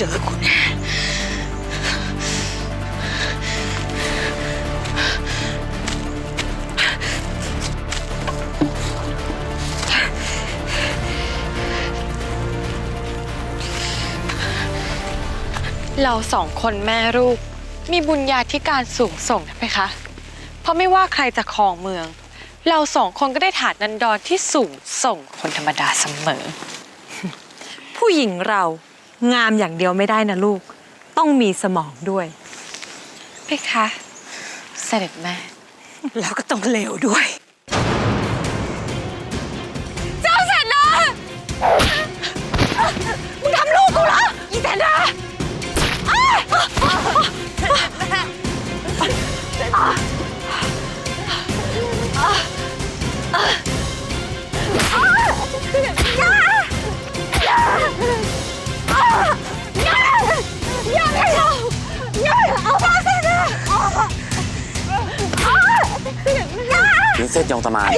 เจอกูแน่เราสองคนแม่ลูก มีบุญญาธิการสูงส่งนะเพคะ เพราะไม่ว่าใครจะครองเมือง เราสองคนก็ได้ฐานนันดรที่สูงส่งคนธรรมดาเสมอ ผู้หญิงเรา งามอย่างเดียวไม่ได้นะลูก ต้องมีสมองด้วย เพคะ เสด็จแม่ แล้วก็ต้องเลวด้วย prinses ยองตะมาน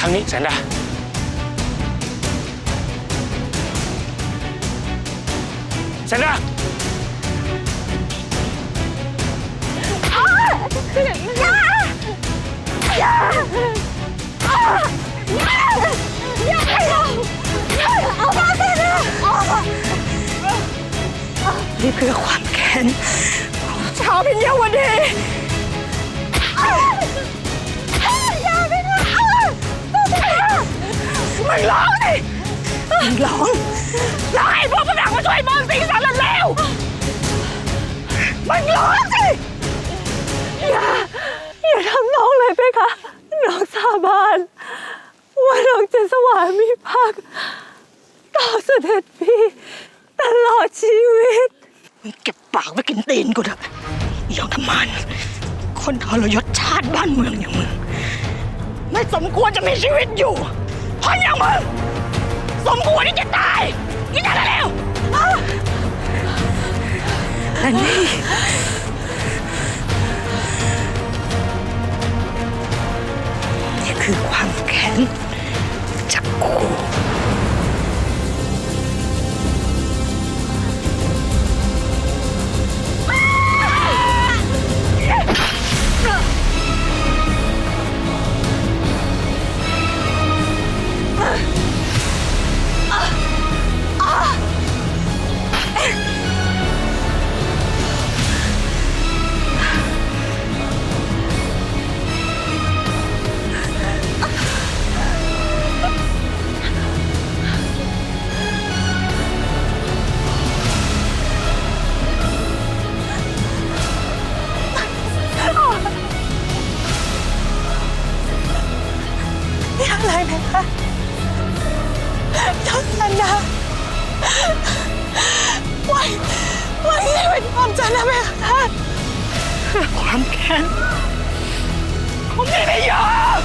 ทางนี้แสนดาแสนดานี่ เพื่อความแค้นของชาวพิญญาวดีอย่าไปนะมึงร้องดิมึงร้องร้องให้พวกฝรั่งมาช่วยมึงสิสารเลวมึงร้องสิอย่าทำน้องเลยเพคะน้องสาบานว่าน้องจะสวามีภักดิ์ต่อเสด็จพี่ตลอดชีวิต มึงเก็บปากไว้กินตีนกูเถอะอียองทมัน คนทรยศชาติบ้านเมืองอย่างมึง ไม่สมควรจะมีชีวิตอยู่ เพราะอย่างมึง สมควรที่จะตายนี่นั่นเร็วและนี่นี่คือความแค้น วันวันนี้เป็นความจริงนะแม่ค่ะความแค้นเขาไม่ได้ยอม